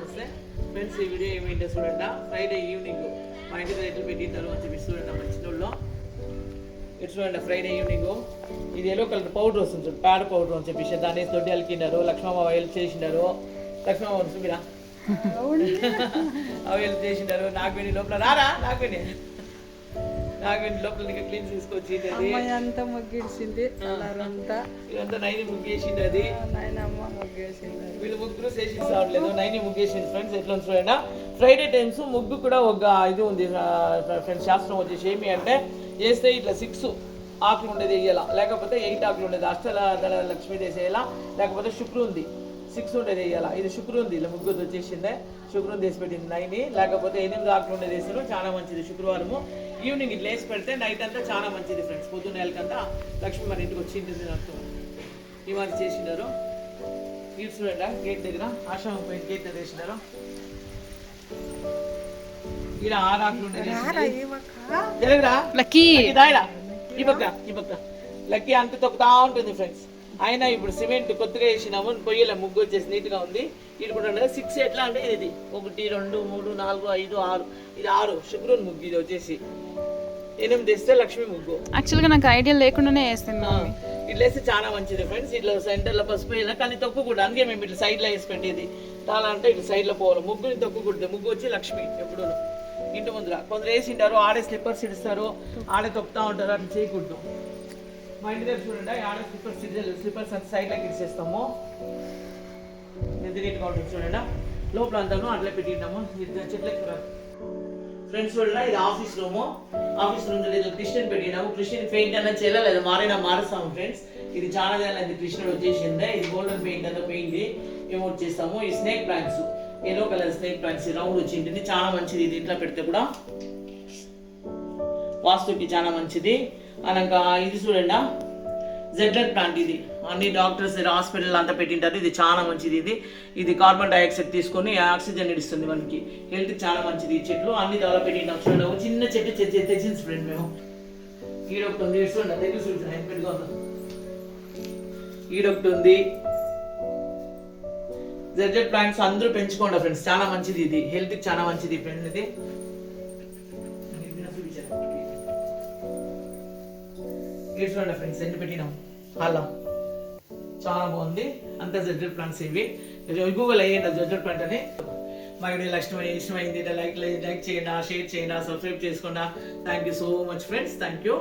నమస్తే. ఫ్రెండ్స్ ఈ వీడియో ఏమిటో చూడండి? ఫ్రైడే ఈవినింగ్ మా ఇంటి దగ్గర ఎట్లా పెట్టింటారు అని చెప్పి చూడండి మంచి చిన్నోళ్ళు ఇటు చూడండి ఫ్రైడే ఈవినింగ్ ఇది ఎల్లో కలర్ పౌడర్ వస్తుంది చూడు ప్యాడ్ పౌడర్ అని చెప్పేసి. దాన్ని దొడ్డి అలికినారు లక్ష్మమ్మ హెల్ప్ చేసినారు లక్ష్మమ్మ చూపిరా? అవి చేసినారు నాకు వెళ్ళి లోపల. రారా? నాకు వెళ్ళి లోపల నీకు క్లీన్ అమ్మాయి అంతా ముగ్గిడిచింది అల్లారంతా ఇదంతా నైని ముగ్గేసింది అది. నాయనమ్మ ముగ్గేసింది వీళ్ళు ముగ్గురు రావట్లేదు నైని ముగ్గేసింది ఫ్రెండ్స్ ఎట్లా ఉంది చూడండి. ఫ్రైడే టైమ్స్ ముగ్గు కూడా ఒక ఇది ఉంది ఫ్రెండ్స్ శాస్త్రం వచ్చేసి ఏమి అంటే వేస్తే ఇట్లా సిక్స్ ఆకులు ఉండేది వేయాల లేకపోతే ఎయిట్ ఆకులు ఉండేది అష్టల లక్ష్మీదేవి వేయాలా లేకపోతే శుక్రు ఉంది సిక్స్ ఉండేది వేయాల ఇది శుక్రు ఉంది ఇలా ముగ్గురు వచ్చేసిందే శుక్రం వేసి పెట్టింది నైని. లేకపోతే ఎనిమిది ఆకులు ఉండేది వేసారు. చాలా మంచిది శుక్రవారము. ఈవినింగ్ ఇట్లా వేసి పెడితే నైట్ అంతా చాలా మంచిది ఫ్రెండ్స్ పొద్దున్న నెలకంతా లక్ష్మి మన ఇంటికి వచ్చి ఉంటుంది అర్థం ఈ మరి చేసినారు ఇటు చూడండి గేట్ దగ్గర ఆశ్రమం పోయి గేట్ దగ్గర వేసినారు ఈడ ఆరు ఆకులు ఉండేది లక్కీ. ఈ పక్క ఈ పక్క. లక్కీ అంత తొక్కుతా ఉంటుంది ఫ్రెండ్స్ అయినా ఇప్పుడు సిమెంట్ కొత్తగా వేసినాము పొయ్యిల ముగ్గు వచ్చేసి నీట్గా ఉంది. ఇది కూడా సిక్స్ ఎట్లా అంటే ఇది ఒకటి రెండు మూడు నాలుగు ఐదు ఆరు. ఇది ఆరు. శుక్రుని ముగ్గు ఇది వచ్చేసి. ఎనిమిది వేస్తే లక్ష్మీ ముగ్గు. యాక్చువల్గా నాకు ఐడియా లేకుండానే మమ్మీ ఇట్లా వేస్తే చాలా మంచిది ఫ్రెండ్స్ ఇట్లా సెంటర్లో పసుపు వేయాలి కానీ తొక్కకూడదు. అందుకే మేము ఇట్లా సైడ్లో వేసి పెట్టేది. చాలా అంటే ఇట్లా సైడ్లో పోవాలి. ముగ్గుని తొక్కకూడదు. ముగ్గు వచ్చి లక్ష్మి ఎప్పుడు. ఇంటి ముందర. కొందరు వేసింటారు ఆడే స్లిప్పర్స్ ఇస్తారు ఆడే తొక్కుతా ఉంటారు. అట్లా చేయకూడదు. మా ఇంటి దగ్గర చూడండి ఆడే స్లిప్పర్స్ స్లిప్పర్స్ అంతా సైడ్లోకి ఇచ్చేస్తాము ఎంత నీట్గా ఉంటుంది చూడండి. లోపల అంతాను అట్లా పెట్టినాము ఇది చెట్లకి ఫ్రెండ్స్ చూడండి ఇది ఆఫీస్ రూమ్ ఆఫీస్ రూమ్లో క్రిస్టియన్ పెట్టినాము. క్రిస్టియన్ పెయింట్ అన్న చేయాలి లేదా. మారినా మారుస్తాము ఫ్రెండ్స్ ఇది చాలా ఇది క్రిస్టియన్ వచ్చేసిందే. ఇది గోల్డెన్ పెయింట్ అన్న పెయింట్ ఏమౌట్ చేస్తాము ఈ snake plants yellow colour snake plants round వచ్చింటుంది. చాలా మంచిది ఇది. ఇంట్లో పెడితే కూడా. వాస్తుకి చాలా మంచిది. అనక ఇది చూడండి. జెడ్లెట్ ప్లాంట్ ఇది. అన్ని డాక్టర్స్ హాస్పిటల్ అంతా పెట్టింటారు. ఇది చాలా మంచిది ఇది. ఇది కార్బన్ డైఆక్సైడ్ తీసుకొని ఆక్సిజన్ ఇస్తుంది మనకి. హెల్త్ చాలా మంచిది ఈ చెట్లు. అన్ని డెవలప్ పెట్టింటాం. చూడండి ఒక చిన్న చెట్టు తెచ్చి తెచ్చింది ఫ్రెండ్ మేము. ఈడొకటి ఉంది చూడండి. దగ్గర చూడండి ఎంత పెద్దగా ఈడొకటి ఉంది. జెడ్లెట్ ప్లాంట్స్ అందరూ పెంచుకోండి ఫ్రెండ్స్ చాలా మంచిది ఇది. హెల్త్కి చాలా మంచిది ఫ్రెండ్ ఇది. చూడండి ఫ్రెండ్స్ ఎన్ని పెట్టినాం. హాల్లో చాలా బాగుంది. అంత జెడ్డెడ్ ప్లాంట్స్ ఇవి. గూగుల్ అయ్యండి జెడ్డెడ్ ప్లాంట్ అని. మా వీడియో లక్ష్మి ఇష్టమైంది లైక్ లైక్ చేయండి షేర్ చేయండి సబ్స్క్రైబ్ చేసుకోండి thank you so much friends thank you